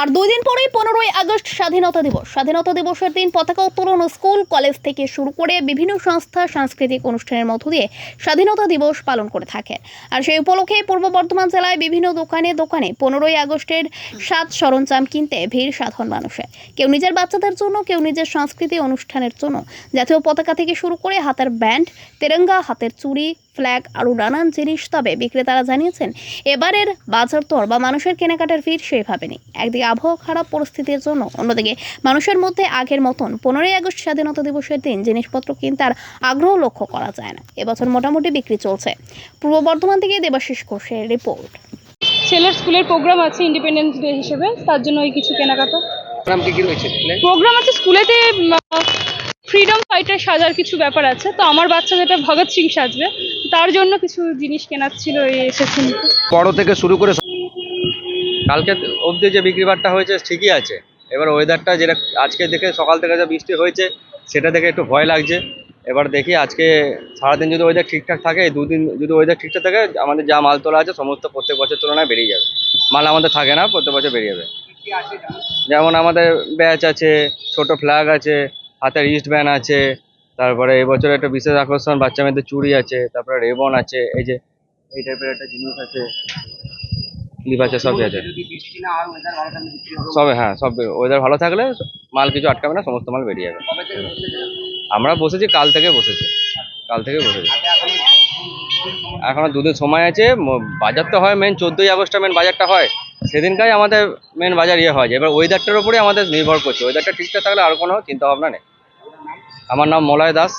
আর দুই দিন পরেই পনেরোই আগস্ট স্বাধীনতা দিবস। স্বাধীনতা দিবসের দিন পতাকা উত্তোলন স্কুল, কলেজ থেকে শুরু করে বিভিন্ন সংস্থা, সাংস্কৃতিক অনুষ্ঠানের মধ্য দিয়ে স্বাধীনতা দিবস পালন করে থাকে আর সেই উপলক্ষে পূর্ব বর্ধমান জেলায় বিভিন্ন দোকানে দোকানে পনেরোই আগস্টের সাত সরঞ্জাম কিনতে ভিড় সাধারণ মানুষের। কেউ নিজের বাচ্চাদের জন্য, কেউ নিজের সাংস্কৃতিক অনুষ্ঠানের জন্য। জাতীয় পতাকা থেকে শুরু করে হাতের ব্যান্ড, তেরঙ্গা, হাতের চুড়ি ফ্ল্যাগ আরও নানান জিনিস তবে বিক্রেতারা জানিয়েছেন এবারের বাজার দর বা মানুষের কেনাকাটার ভিড় সেভাবে নেই। একদিকে আবহাওয়া খারাপ পরিস্থিতির জন্য অন্যদিকে মানুষের মধ্যে আগের মতন পনেরোই আগস্ট স্বাধীনতা দিবসের দিন জিনিসপত্র কিনতার আগ্রহ লক্ষ্য করা যায় না। এবছর মোটামুটি বিক্রি চলছে। পূর্ব বর্ধমান থেকে দেবাশিস ঘোষের রিপোর্ট। ছেলের স্কুলের প্রোগ্রাম আছে ইন্ডিপেন্ডেন্স ডে হিসেবে তার জন্য ওই কিছু কেনাকাটা। নাম কি কি রয়েছে স্কুলে? প্রোগ্রাম আছে স্কুলেতে ফ্রিডম ফাইটার সাজার কিছু ব্যাপার আছে। তো আমার বাচ্চা যেটা ভগৎ সিং সাজবে। তার জন্য কিছু জিনিস কেনার ছিল এই এসেছি বড় থেকে শুরু করে কালকে অবধি যে বিক্রি বাট্টা হয়েছে ঠিকই আছে। এবার ওয়েদারটা যেটা আজকে দেখে সকাল থেকে যা বৃষ্টি হয়েছে সেটা দেখে একটু ভয় লাগছে। এবার দেখি আজকে সারাদিন যদি ওয়েদার ঠিকঠাক থাকে দুদিন যদি ওয়েদার ঠিকঠাক থাকে আমাদের যা মাল তোলা আছে সমস্ত প্রত্যেক বছর তুলনায় বেরিয়ে যাবে। মাল আমাদের থাকে না প্রত্যেক বছর বেরিয়ে যাবে। যেমন আমাদের ব্যাচ আছে ছোট ফ্ল্যাগ আছে হাতের ইস্ট ব্যান আছে তারপরে এবছর একটা বিশেষ আকর্ষণ বাচ্চা মেয়েদের চুড়ি আছে তারপরে রেবন আছে এই যে এই টাইপের একটা জিনিস আছে ক্লিপ আছে সবই আছে। সবে হ্যাঁ সব ওয়েদার ভালো থাকলে মাল কিছু আটকাবে না সমস্ত মাল বেরিয়ে যাবে। আমরা বসেছি কাল থেকে বসেছি কাল থেকে বসেছি। এখনও দুদিন সময় আছে বাজার তো হয় মেন চোদ্দোই আগস্টে মেন বাজারটা হয়। সেদিনকাই আমাদের মেন বাজার ইয়ে হয় এবার ওয়েদারটার উপরে আমাদের নির্ভর করছে। ওয়েদারটা ঠিকঠাক থাকলে আর কোনো চিন্তা ভাবনা নেই। আমার নাম মলয় দাস।